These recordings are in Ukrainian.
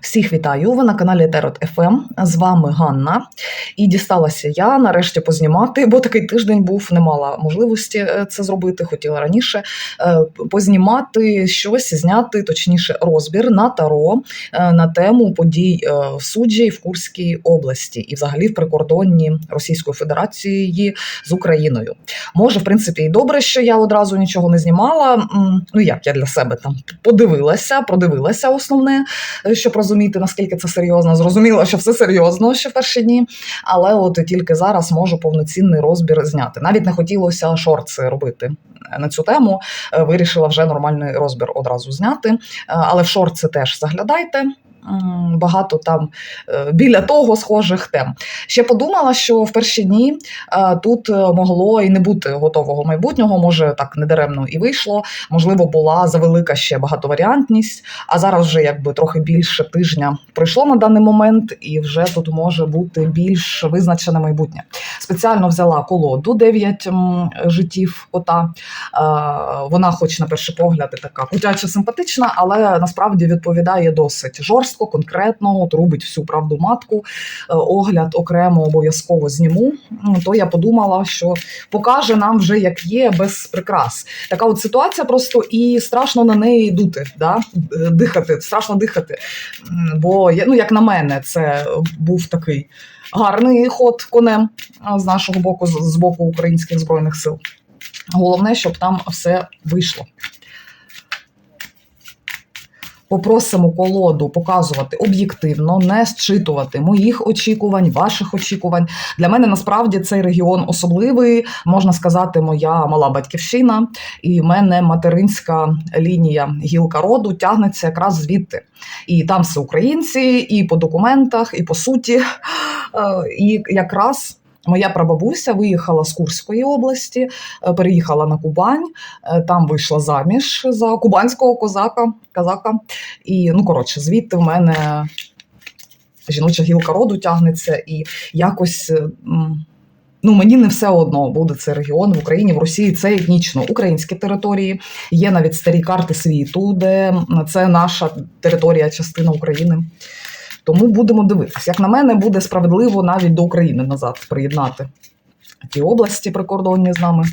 Всіх вітаю! Ви на каналі Терот ФМ. З вами Ганна. І дісталася я нарешті познімати, бо такий тиждень був, не мала можливості е, це зробити. Хотіла раніше е, познімати щось, зняти точніше розбір на таро е, на тему подій в суджі в Курській області і взагалі в прикордонні Російської Федерації з Україною. Може, в принципі, і добре, що я одразу нічого не знімала. Ну як я для себе там подивилася, продивилася основне, е, щоб розуміти, наскільки це серйозно. Зрозуміла, що все серйозно ще в перші дні. Але от тільки зараз можу повноцінний розбір зняти. Навіть не хотілося шорти робити на цю тему. Е, Вирішила вже нормальний розбір одразу зняти. Е, Але в шорти теж заглядайте. Багато там е, біля того схожих тем. Ще подумала, що в перші дні е, тут е, могло і не бути готового майбутнього, може так недаремно і вийшло. Можливо, була завелика ще багатоваріантність, а зараз вже якби трохи більше тижня пройшло на даний момент, і вже тут може бути більш визначене майбутнє. Спеціально взяла колоду 9 життів кота. Вона, хоч на перший погляд, така кутяча симпатична, але насправді відповідає досить жорстко, конкретно, от робить всю правду матку. Е, Огляд окремо обов'язково зніму. То я подумала, що покаже нам вже як є без прикрас. Така от ситуація просто і страшно на неї дути, да? е, дихати, страшно дихати. Бо ну, як на мене, це був такий гарний ход конем з нашого боку, з боку українських збройних сил. Головне, щоб там все вийшло. Попросимо колоду показувати об'єктивно, не зчитувати моїх очікувань, ваших очікувань. Для мене насправді цей регіон особливий, можна сказати, моя мала батьківщина, і в мене материнська лінія гілка роду тягнеться якраз звідти. І там все українці, і по документах, і по суті. Е, І якраз моя прабабуся виїхала з Курської області, е, переїхала на Кубань, е, там вийшла заміж за кубанського козака, казака. І ну коротше, звідти в мене жіноча гілка роду тягнеться, і якось. е, Ну, мені не все одно буде цей регіон в Україні, в Росії це етнічно українські території. Є навіть старі карти світу, де це наша територія, частина України. Тому будемо дивитися. Як на мене, буде справедливо навіть до України назад приєднати ті області прикордонні з нами.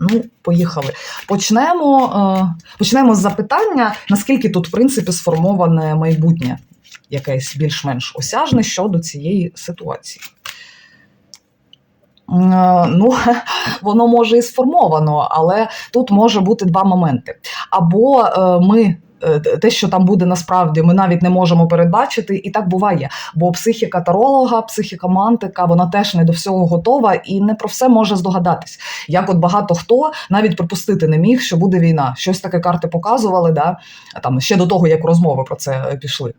Ну, поїхали. Почнемо, е, почнемо з запитання, наскільки тут, в принципі, сформоване майбутнє, якесь більш-менш осяжне щодо цієї ситуації. Е, Ну, воно може і сформовано, але тут може бути два моменти. Або е, ми. Е, Те, що там буде насправді, ми навіть не можемо передбачити, і так буває. Бо психіка таролога, психіка мантика, вона теж не до всього готова і не про все може здогадатись. Як от багато хто навіть припустити не міг, що буде війна. Щось таке карти показували, да? там ще до того, як розмови про це е, пішли.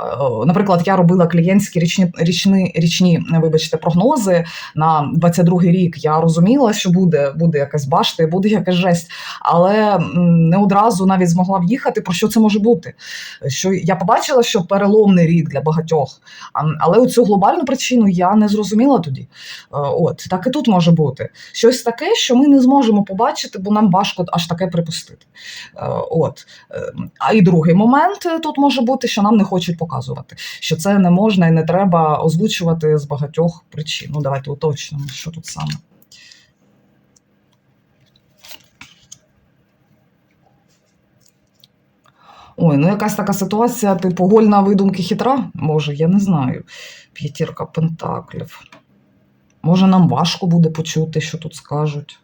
Е, Наприклад, я робила клієнтські річні річні, річні вибачте, прогнози на 22-й рік. Я розуміла, що буде, буде якась башта, буде якась жесть, але не одразу навіть змогла в'їхати. Про що це може бути? Що я побачила, що переломний рік для багатьох, але цю глобальну причину я не зрозуміла тоді. Е, От так і тут може бути щось таке, що ми не зможемо побачити, бо нам важко аж таке припустити. Е, От Е, а і другий момент тут може бути, що нам не хочуть показувати, що це не можна і не треба озвучувати з багатьох причин. Ну, давайте уточнимо, що тут саме. Ой, ну якась така ситуація, типу, гольна видумки хитра, може, я не знаю. П'ятірка пентаклів. Може, нам важко буде почути, що тут скажуть.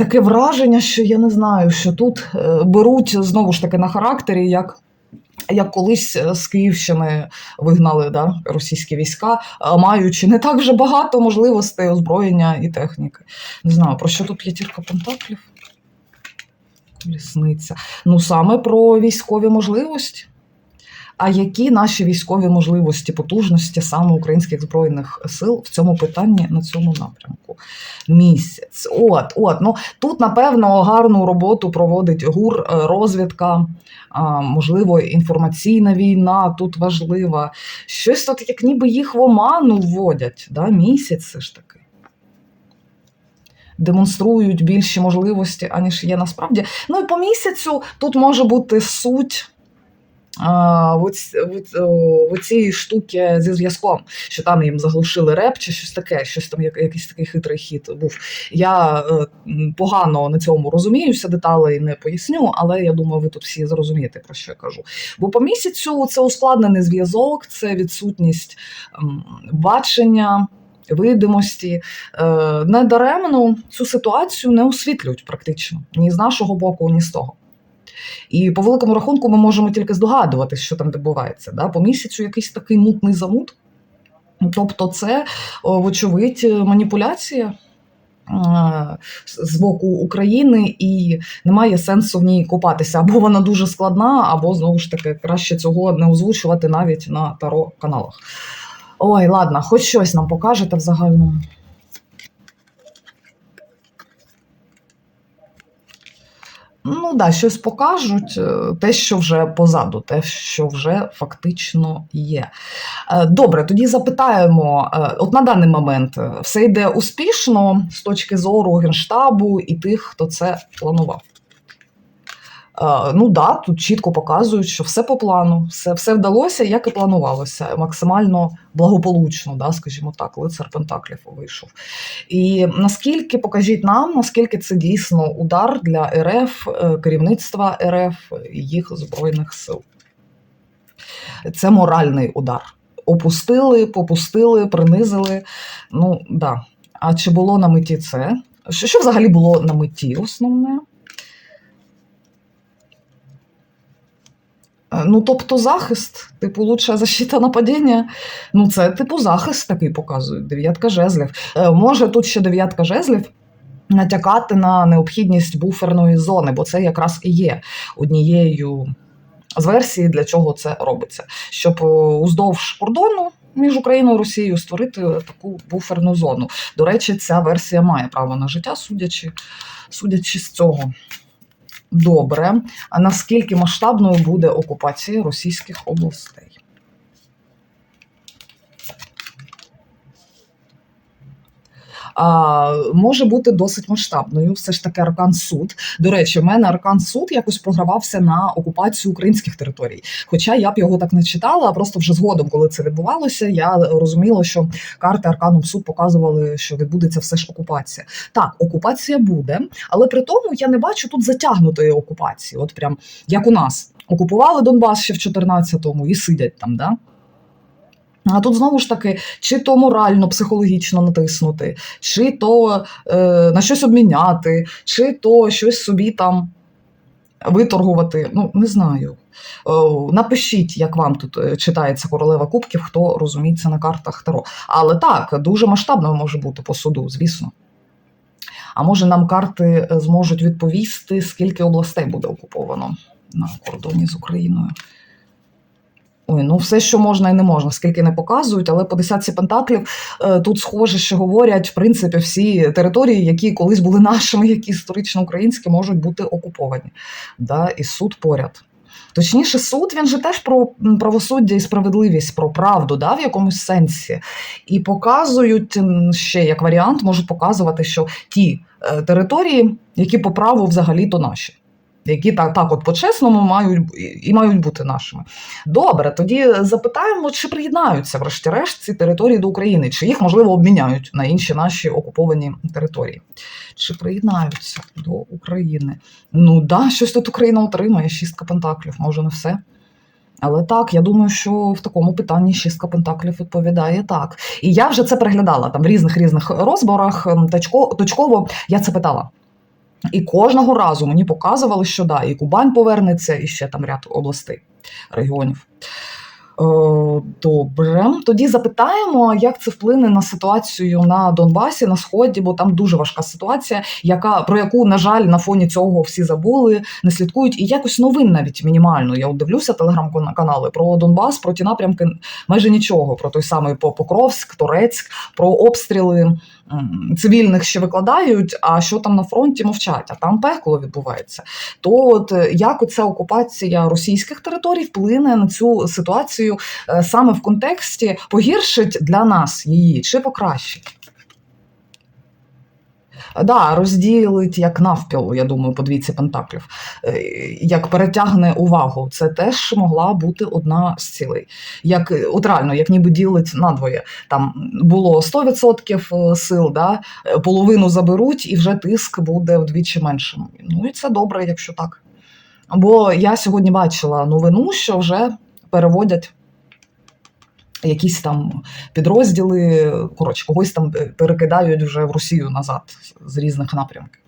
Таке враження, що я не знаю, що тут е, беруть знову ж таки на характері, як, як колись е, з Київщини вигнали да, російські війська, маючи не так вже багато можливостей озброєння і техніки. Не знаю, про що тут п'ятірка пентаклів? Колісниця. Ну, саме про військові можливості. А які наші військові можливості, потужності саме українських збройних сил в цьому питанні на цьому напрямку? Місяць. От, от. Ну тут, напевно, гарну роботу проводить ГУР, е, розвідка, можливо, інформаційна війна тут важлива. Щось тут, як ніби їх в оману вводять. Да? Місяць все ж таки. демонструють більші можливості, аніж є насправді. Ну і по місяцю тут може бути суть. В в оцій штуки зі зв'язком, що там їм заглушили реп чи щось таке, щось там як- якийсь такий хитрий хід був. Я е, погано на цьому розуміюся, деталей не поясню, але я думаю, ви тут всі зрозумієте, про що я кажу. Бо по місяцю це ускладнений зв'язок, це відсутність бачення. Видимості Е, недаремно цю ситуацію не освітлюють практично ні з нашого боку, ні з того. І по великому рахунку ми можемо тільки здогадуватися, що там відбувається. Да? По місяцю якийсь такий мутний замут. Тобто, це, вочевидь, маніпуляція е, з боку України, і немає сенсу в ній купатися. Або вона дуже складна, або знову ж таки краще цього не озвучувати навіть на таро каналах. Ой, ладно, хоч щось нам покажете в загальному. Ну да, щось покажуть, е, те, що вже позаду, те, що вже фактично є. Е, Добре, тоді запитаємо: е, от на даний момент все йде успішно з точки зору генштабу і тих, хто це планував. Е, Ну да, тут чітко показують, що все по плану, все, все вдалося, як і планувалося, максимально благополучно, да, скажімо так, лицар Пентаклів вийшов. І наскільки покажіть нам, наскільки це дійсно удар для РФ, е, керівництва РФ і їх збройних сил? Це моральний удар. Опустили, попустили, принизили. Ну да. А чи було на меті це? Що, що взагалі було на меті основне? Е, Ну, тобто захист, типу, лучша защита нападіння. Ну, це типу захист такий показують. Дев'ятка жезлів. Е, Може, тут ще дев'ятка жезлів натякати на необхідність буферної зони, бо це якраз і є однією з версій, для чого це робиться. Щоб е, уздовж кордону. Між Україною і Росією створити таку буферну зону. До речі, ця версія має право на життя, судячи, судячи з цього. Добре. Наскільки масштабною буде окупація російських областей? А, може бути досить масштабною. Все ж таки Аркан Суд. До речі, в мене Аркан Суд якось програвався на окупацію українських територій. Хоча я б його так не читала, а просто вже згодом, коли це відбувалося, я розуміла, що карти Арканом Суд показували, що відбудеться все ж окупація. Так, окупація буде, але при тому я не бачу тут затягнутої окупації. От прям як у нас окупували Донбас ще в 14-му і сидять там, да? А тут знову ж таки, чи то морально, психологічно натиснути, чи то е, на щось обміняти, чи то щось собі там виторгувати. Ну, не знаю. Напишіть, як вам тут е, читається королева кубків, хто розуміється на картах Таро. Але так, дуже масштабно може бути по суду, звісно. А може нам карти е, зможуть відповісти, скільки областей буде окуповано на кордоні з Україною. Ой, ну все, що можна і не можна, скільки не показують, але по десятці пентаклів е, тут схоже, що говорять, в принципі, всі території, які колись були нашими, які історично українські, можуть бути окуповані. Да? І суд поряд. Точніше, суд він же теж про правосуддя і справедливість, про правду, да, в якомусь сенсі. І показують ще як варіант, можуть показувати, що ті е, території, які по праву взагалі-то наші. Які так, так от по-чесному мають і- мають бути нашими. Добре, тоді запитаємо, чи приєднаються, врешті-решт, ці території до України, чи їх можливо обміняють на інші наші окуповані території. Чи приєднаються до України? Ну да, щось тут Україна отримає, шістка пентаклів, може не все. Але так, я думаю, що в такому питанні шістка пентаклів відповідає так. І я вже це переглядала там в різних різних розборах. точко- точково я це питала. І кожного разу мені показували, що да, і Кубань повернеться, і ще там ряд областей, регіонів. Е, Добре, тоді запитаємо, як це вплине на ситуацію на Донбасі, на сході, бо там дуже важка ситуація, яка про яку, на жаль, на фоні цього всі забули, не слідкують. І якось новин навіть мінімально. Я от дивлюся телеграм-канали про Донбас, про ті напрямки майже нічого. Про той самий Покровськ, Торецьк, про обстріли цивільних ще викладають. А що там на фронті мовчать? А там пекло відбувається. То от е, як оця окупація російських територій вплине на цю ситуацію е, саме в контексті погіршить для нас її чи покращить? Да, розділить як навпіл, я думаю, по двійці пентаклів, Е, як перетягне увагу. Це теж могла бути одна з цілей. Як е, от реально, як ніби ділить надвоє. Там було 100% сил, да? половину заберуть, і вже тиск буде вдвічі меншим. Ну і це добре, якщо так. Бо я сьогодні бачила новину, що вже переводять. Якісь там підрозділи, коротше, когось там е, перекидають вже в Росію назад з різних напрямків.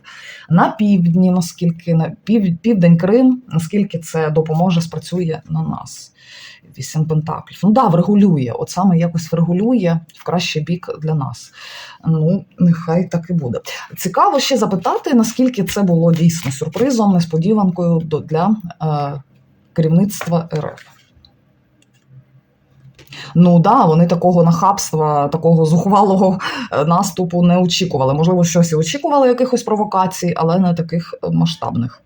На півдні, наскільки на пів, південь Крим, наскільки це допоможе, спрацює на нас. Вісім пентаклів. Ну да, врегулює. От саме якось врегулює в кращий бік для нас. Ну, нехай так і буде. Цікаво ще запитати, наскільки це було дійсно сюрпризом, несподіванкою для е, керівництва РФ. Ну да, вони такого нахабства, такого зухвалого е, наступу не очікували. Можливо, щось і очікували, якихось провокацій, але не таких е, масштабних.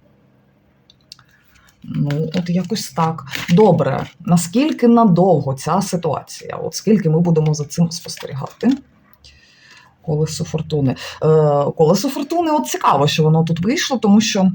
Ну, от якось так. Добре, наскільки надовго ця ситуація? От скільки ми будемо за цим спостерігати? Колесо фортуни. Е, колесо фортуни, от цікаво, що воно тут вийшло, тому що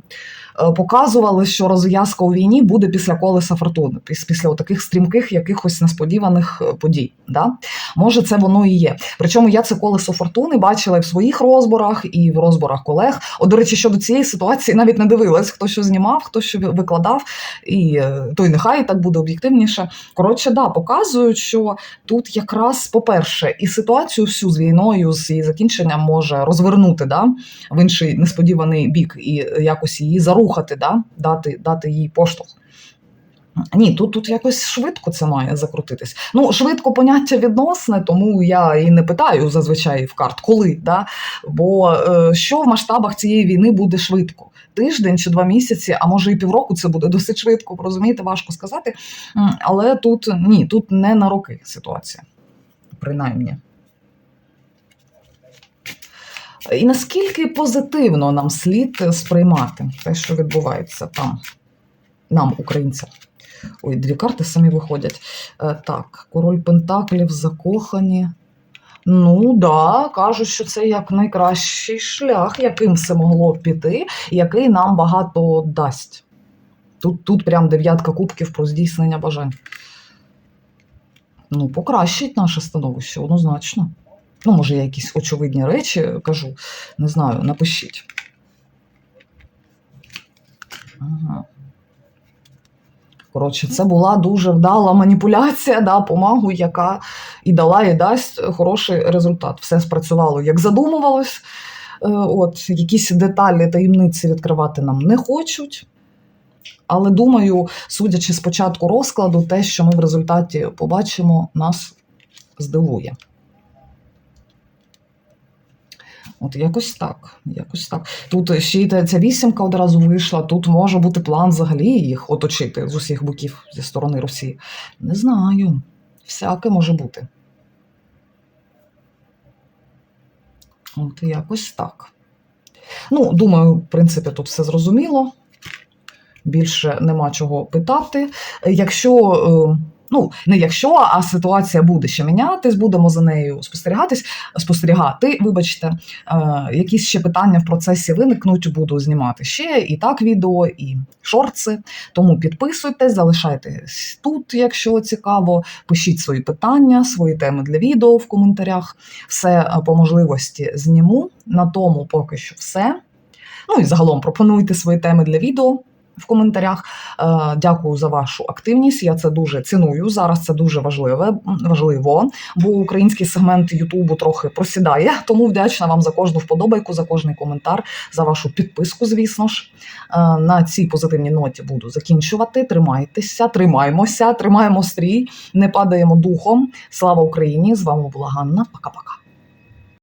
показували, що розв'язка у війні буде після колеса фортуни, після таких стрімких якихось несподіваних е, подій. Да? Може, це воно і є. Причому я це колесо фортуни бачила і в своїх розборах, і в розборах колег. От, до речі, щодо цієї ситуації навіть не дивилась, хто що знімав, хто що викладав, і е, то й нехай так буде об'єктивніше. Коротше, да, показують, що тут якраз, по-перше, і ситуацію всю з війною, з її закінченням може розвернути да, в інший несподіваний бік і якось її зарухати, да, дати, дати їй поштовх. Ні, тут, тут якось швидко це має закрутитись. Ну, швидко поняття відносне, тому я і не питаю зазвичай в карт, коли. Да? Бо е, що в масштабах цієї війни буде швидко? Тиждень чи два місяці, а може і півроку це буде досить швидко, розумієте, важко сказати. Але тут ні, тут не на роки ситуація, принаймні. І наскільки позитивно нам слід сприймати те, що відбувається там, нам, українцям. Ой, дві карти самі виходять. Е, так, король Пентаклів закохані. Ну, да, кажуть, що це як найкращий шлях, яким все могло піти, який нам багато дасть. Тут, тут прям дев'ятка кубків про здійснення бажань. Ну, покращить наше становище, однозначно. Ну, може, я якісь очевидні речі кажу, не знаю, напишіть. Коротше, це була дуже вдала маніпуляція, да, помагу, яка і дала, і дасть хороший результат. Все спрацювало, як задумувалось. Е, От, якісь деталі, таємниці відкривати нам не хочуть. Але думаю, судячи з початку розкладу, те, що ми в результаті побачимо, нас здивує. От якось так. Якось так. Тут ще й ця вісімка одразу вийшла. Тут може бути план взагалі їх оточити з усіх боків зі сторони Росії. Не знаю. Всяке може бути. От якось так. Ну, думаю, в принципі, тут все зрозуміло. Більше нема чого питати. Якщо. е, Ну, не якщо, а ситуація буде ще мінятись, будемо за нею спостерігатись, спостерігати. Вибачте, е, якісь ще питання в процесі виникнуть, буду знімати ще і так відео, і шорти. Тому підписуйтесь, залишайтесь тут, якщо цікаво. Пишіть свої питання, свої теми для відео в коментарях. Все е, по можливості зніму. На тому поки що все. Ну і загалом пропонуйте свої теми для відео. В коментарях Е, дякую за вашу активність. Я це дуже ціную. Зараз це дуже важливе, важливо, бо український сегмент Ютубу трохи просідає. Тому вдячна вам за кожну вподобайку, за кожний коментар, за вашу підписку. Звісно ж, Е, на цій позитивній ноті буду закінчувати. Тримайтеся, тримаємося, тримаємо стрій, не падаємо духом. Слава Україні! З вами була Ганна. Пока-пока.